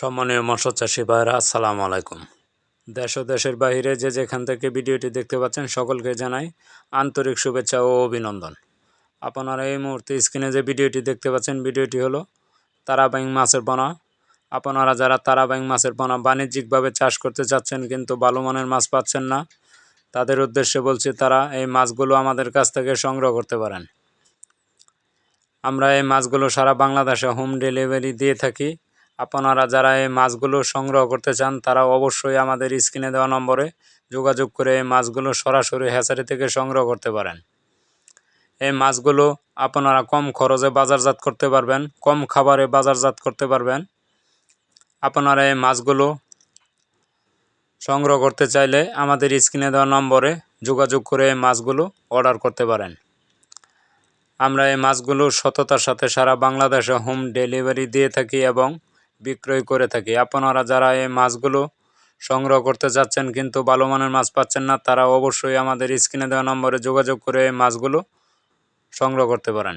সম্মানীয় মৎস্য চাষী ভাইরা আসসালামু আলাইকুম। দেশ ও দেশের বাইরে যে যেখান থেকে ভিডিওটি দেখতে পাচ্ছেন, সকলকে জানাই আন্তরিক শুভেচ্ছা ও অভিনন্দন। আপনারা এই মুহূর্তে স্ক্রিনে যে ভিডিওটি দেখতে পাচ্ছেন, ভিডিওটি হলো তারাবাইং মাছের পোনা আপনারা যারা তারাবাইং মাছের পোনা বাণিজ্যিকভাবে চাষ করতে চাচ্ছেন কিন্তু ভালো মানের মাছ পাচ্ছেন না, তাদের উদ্দেশ্যে বলছি তারা এই মাছগুলো আমাদের কাছ থেকে সংগ্রহ করতে পারেন। আমরা এই মাছগুলো সারা বাংলাদেশে হোম ডেলিভারি দিয়ে থাকি। আপনারা যারা এই মাছগুলো সংগ্রহ করতে চান, তারা অবশ্যই আমাদের স্ক্রিনে দেওয়া নম্বরে যোগাযোগ করে এই মাছগুলো সরাসরি হ্যাচারি থেকে সংগ্রহ করতে পারেন। এই মাছগুলো আপনারা কম খরচে বাজারজাত করতে পারবেন, কম খাবারে বাজারজাত করতে পারবেন। আপনারা এই মাছগুলো সংগ্রহ করতে চাইলে আমাদের স্ক্রিনে দেওয়া নম্বরে যোগাযোগ করে এই মাছগুলো অর্ডার করতে পারেন। আমরা এই মাছগুলো সততার সাথে সারা বাংলাদেশে হোম ডেলিভারি দিয়ে থাকি এবং বিক্রয় করে থাকি। আপনারা যারা এই মাছগুলো সংগ্রহ করতে যাচ্ছেন কিন্তু ভালো মানের মাছ পাচ্ছেন না, তারা অবশ্যই আমাদের স্ক্রিনে দেওয়া নম্বরে যোগাযোগ করে এই মাছগুলো সংগ্রহ করতে পারেন।